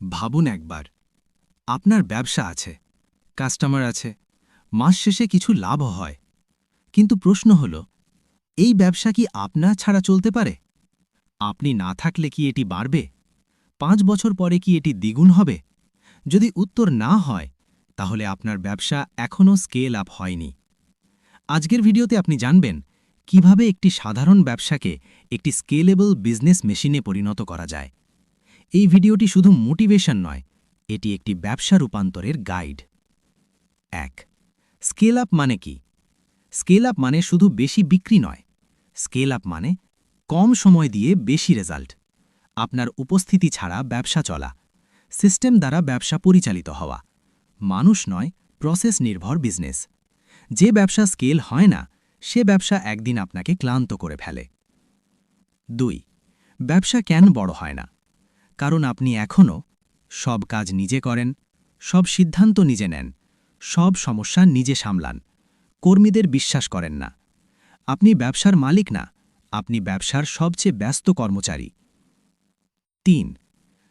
ভাবুন একবার। আপনার ব্যবসা আছে কাস্টমার আছে, মাস শেষে কিছু লাভও হয়। কিন্তু প্রশ্ন হল, এই ব্যবসা কি আপনার ছাড়া চলতে পারে? আপনি না থাকলে কি এটি বাড়বে? পাঁচ বছর পরে কি এটি দ্বিগুণ হবে? যদি উত্তর না হয়, তাহলে আপনার ব্যবসা এখনও স্কেল আপ হয়নি। আজকের ভিডিওতে আপনি জানবেন, কীভাবে একটি সাধারণ ব্যবসাকে একটি স্কেলেবল বিজনেস মেশিনে পরিণত করা যায়। এই ভিডিওটি শুধু মোটিভেশন নয়, এটি একটি ব্যবসা রূপান্তরের গাইড এক স্কেল আপ মানে কি? স্কেল আপ মানে শুধু বেশি বিক্রি নয় স্কেল আপ মানে কম সময় দিয়ে বেশি রেজাল্ট আপনার উপস্থিতি ছাড়া ব্যবসা চলা সিস্টেম দ্বারা ব্যবসা পরিচালিত হওয়া, মানুষ নয় প্রসেস নির্ভর বিজনেস যে ব্যবসা স্কেল হয় না, সে ব্যবসা একদিন আপনাকে ক্লান্ত করে ফেলে। দুই, ব্যবসা কেন বড় হয় না? কারণ আপনি এখনও সব কাজ নিজে করেন, সব সিদ্ধান্ত নিজে নেন, সব সমস্যা নিজে সামলান। কর্মীদের বিশ্বাস করেন না। আপনি ব্যবসার মালিক না, আপনি ব্যবসার সবচেয়ে ব্যস্ত কর্মচারী। তিন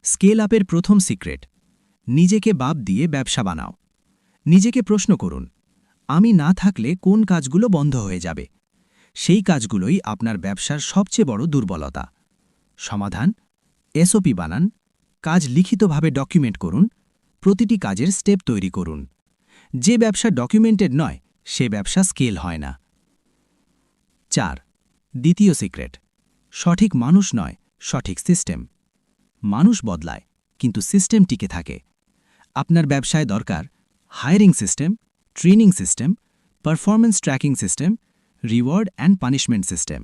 স্কেল আপের প্রথম সিক্রেট নিজেকে বাপ দিয়ে ব্যবসা বানাও। নিজেকে প্রশ্ন করুন, আমি না থাকলে কোন কাজগুলো বন্ধ হয়ে যাবে? সেই কাজগুলোই আপনার ব্যবসার সবচেয়ে বড় দুর্বলতা। সমাধান এসওপি বানান, কাজ লিখিতভাবে ডকুমেন্ট করুন, প্রতিটি কাজের স্টেপ তৈরি করুন। যে ব্যবসা ডকুমেন্টেড নয়, সে ব্যবসা স্কেল হয় না। চার, দ্বিতীয় সিক্রেট, সঠিক মানুষ নয়, সঠিক সিস্টেম। মানুষ বদলায়, কিন্তু সিস্টেম টিকে থাকে। আপনার ব্যবসায় দরকার hiring system, training system, performance tracking system, reward and punishment system.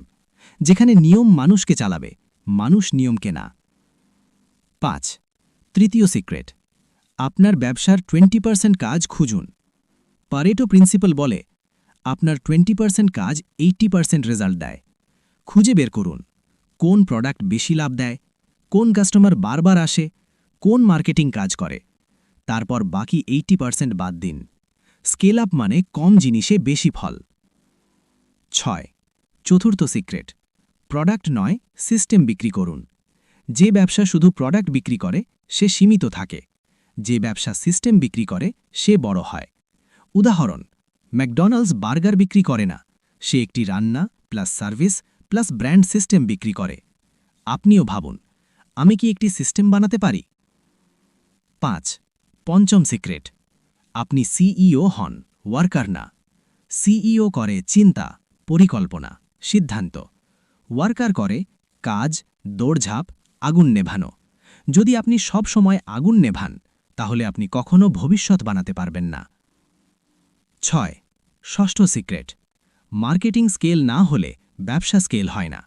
যেখানে নিয়ম মানুষকে চালাবে, মানুষ নিয়মকে না। পাঁচ। তৃতীয় সিক্রেট। আপনার ব্যবসার টোয়েন্টি পার্সেন্ট কাজ খুঁজুন। পারেটো প্রিন্সিপাল বলে, আপনার টোয়েন্টি পার্সেন্ট কাজ এইট্টি পার্সেন্ট রেজাল্ট দেয়। খুঁজে বের করুন, কোন প্রোডাক্ট বেশি লাভ দেয়, কোন কাস্টমার বারবার আসে, কোন মার্কেটিং কাজ করে। তারপর বাকি এইট্টি পার্সেন্ট বাদ দিন। স্কেল আপ মানে কম জিনিসে বেশি ফল। ছয়। চতুর্থ সিক্রেট। প্রোডাক্ট নয় সিস্টেম বিক্রি করুন। যে ব্যবসা শুধু প্রোডাক্ট বিক্রি করে, সে সীমিত থাকে। যে ব্যবসা সিস্টেম বিক্রি করে, সে বড় হয়। উদাহরণ, ম্যাকডোনাল্ডস বার্গার বিক্রি করে না। সে একটি রান্না plus service plus brand system বিক্রি করে। আপনিও ভাবুন, আমি কি একটি সিস্টেম বানাতে পারি? পাঁচ, পঞ্চম সিক্রেট আপনি সিইও হন ওয়ার্কার না। সিইও করে চিন্তা, পরিকল্পনা, সিদ্ধান্ত। ওয়ার্কার করে কাজ, দৌড়ঝাঁপ আগুন নেভানো। যদি আপনি সব সময় আগুন নেভান, তাহলে আপনি কখনো ভবিষ্যৎ বানাতে পারবেন না। ছয়, ষষ্ঠ সিক্রেট, মার্কেটিং স্কেল না হলে ব্যবসা স্কেল হয় না।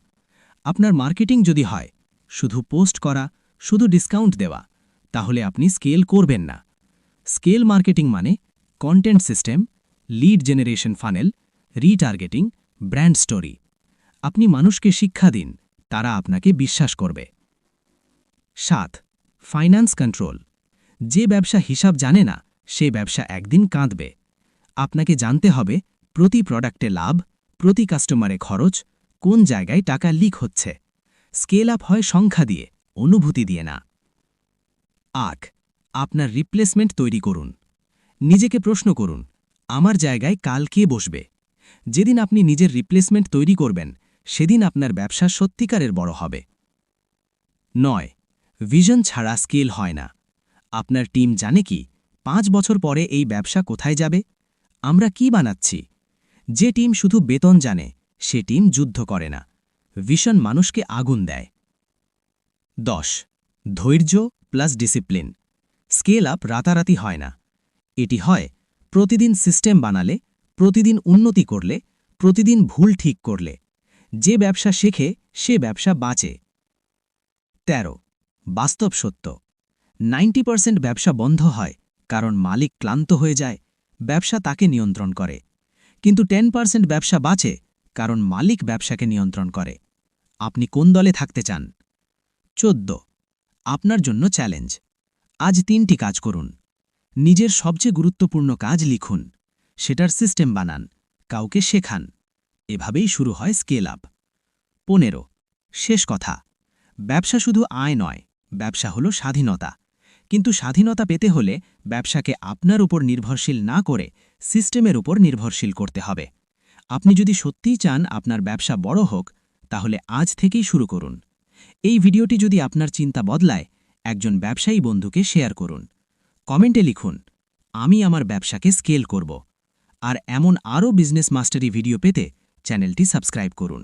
আপনার মার্কেটিং যদি হয়, শুধু পোস্ট করা, শুধু ডিসকাউন্ট দেওয়া, তাহলে আপনি স্কেল করবেন না। স্কেল মার্কেটিং মানে content system, lead generation funnel, retargeting, brand story. আপনি মানুষকে শিক্ষা দিন, তারা আপনাকে বিশ্বাস করবে। সাত ফাইন্যান্স কন্ট্রোল যে ব্যবসা হিসাব জানে না, সে ব্যবসা একদিন কাঁদবে। আপনাকে জানতে হবে, প্রতি প্রোডাক্টে লাভ, প্রতি কাস্টমারে খরচ, কোন জায়গায় টাকা লিক হচ্ছে। স্কেল আপ হয় সংখ্যা দিয়ে, অনুভূতি দিয়ে না। আক আপনার রিপ্লেসমেন্ট তৈরি করুন। নিজেকে প্রশ্ন করুন, আমার জায়গায় কাল কে বসবে? যেদিন আপনি নিজের রিপ্লেসমেন্ট তৈরি করবেন, সেদিন আপনার ব্যবসা সত্যিকারের বড় হবে। নয় ভিশন ছাড়া স্কেল হয় না। আপনার টিম জানে কি, পাঁচ বছর পরে এই ব্যবসা কোথায় যাবে? আমরা কি বানাচ্ছি? যে টিম শুধু বেতন জানে, সে টিম যুদ্ধ করে না। ভিশন মানুষকে আগুন দেয়। দশ, ধৈর্য প্লাস ডিসিপ্লিন স্কেল আপ রাতারাতি হয় না। এটি হয়, প্রতিদিন সিস্টেম বানালে, প্রতিদিন উন্নতি করলে, প্রতিদিন ভুল ঠিক করলে। যে ব্যবসা শেখে, সে ব্যবসা বাঁচে। ১৩ বাস্তব সত্য। নাইনটি পার্সেন্ট ব্যবসা বন্ধ হয়, কারণ মালিক ক্লান্ত হয়ে যায়, ব্যবসা তাকে নিয়ন্ত্রণ করে। কিন্তু টেন পার্সেন্ট ব্যবসা বাঁচে, কারণ মালিক ব্যবসাকে নিয়ন্ত্রণ করে। আপনি কোন দলে থাকতে চান? চোদ্দ। আপনার জন্য চ্যালেঞ্জ। আজ তিনটি কাজ করুন। নিজের সবচেয়ে গুরুত্বপূর্ণ কাজ লিখুন। সেটার সিস্টেম বানান। কাউকে শেখান। এভাবেই শুরু হয় স্কেল আপ। পনেরো। শেষ কথা। ব্যবসা শুধু আয় নয় ব্যবসা হলো স্বাধীনতা। কিন্তু স্বাধীনতা পেতে হলে ব্যবসাকে আপনার উপর নির্ভরশীল না করে সিস্টেমের উপর নির্ভরশীল করতে হবে। আপনি যদি সত্যিই চান আপনার ব্যবসা বড় হোক, তাহলে আজ থেকেই শুরু করুন। এই ভিডিওটি যদি আপনার চিন্তা বদলায়, একজন ব্যবসায়ী বন্ধুকে শেয়ার করুন। কমেন্টে লিখুন, আমি আমার ব্যবসাকে স্কেল করব। আর এমন আরও বিজনেস মাস্টারি ভিডিও পেতে চ্যানেলটি সাবস্ক্রাইব করুন।